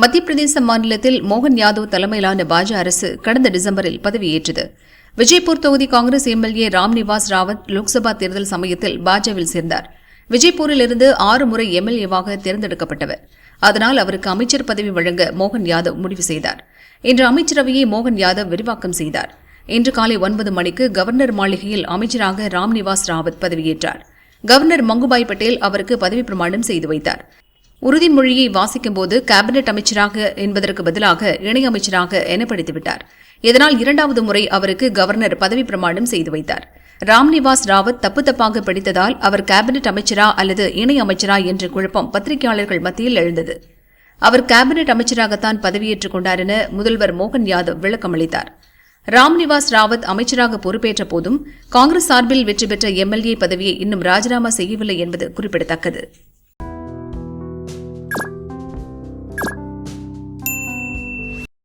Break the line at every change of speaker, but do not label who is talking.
மத்திய பிரதேச மாநிலத்தில் மோகன் யாதவ் தலைமையிலான பாஜ அரசு கடந்த டிசம்பரில் பதவியேற்றது. விஜய்பூர் தொகுதி காங்கிரஸ் எம்எல்ஏ ராம்நிவாஸ் ராவத் லோக்சபா தேர்தல் சமயத்தில் பாஜவில் சேர்ந்தார். விஜய்பூரில் இருந்து ஆறு முறை எம்எல்ஏவாக தேர்ந்தெடுக்கப்பட்டவர். அதனால் அவருக்கு அமைச்சர் பதவி வழங்க மோகன் யாதவ் முடிவு செய்தார். இன்று அமைச்சரவையை மோகன் யாதவ் விரிவாக்கம் செய்தார். இன்று காலை ஒன்பது மணிக்கு கவர்னர் மாளிகையில் அமைச்சராக ராம்நிவாஸ் ராவத் பதவியேற்றார். கவர்னர் மங்குபாய் பட்டேல் அவருக்கு பதவி பிரமாணம் செய்து வைத்தார். உறுதிமொழியை வாசிக்கும்போது கேபினெட் அமைச்சராக என்பதற்கு பதிலாக இணையமைச்சராக எனப்படுத்திவிட்டார் இதனால் இரண்டாவது முறை அவருக்கு கவர்னர் பதவி பிரமாணம் செய்து வைத்தார். ராம்நிவாஸ் ராவத் தப்பு தப்பாக படித்ததால் அவர் கேபினெட் அமைச்சரா அல்லது இணை அமைச்சரா என்ற குழப்பம் பத்திரிகையாளர்கள் மத்தியில் எழுந்தது. அவர் கேபினெட் அமைச்சராகத்தான் பதவியேற்றுக் கொண்டார் என முதல்வர் மோகன் யாதவ் விளக்கமளித்தார் ராம்நிவாஸ் ராவத் அமைச்சராக பொறுப்பேற்ற போதும் காங்கிரஸ் சார்பில் வெற்றி பெற்ற எம்எல்ஏ பதவியை இன்னும் ராஜினாமா செய்யவில்லை என்பது குறிப்பிடத்தக்கது.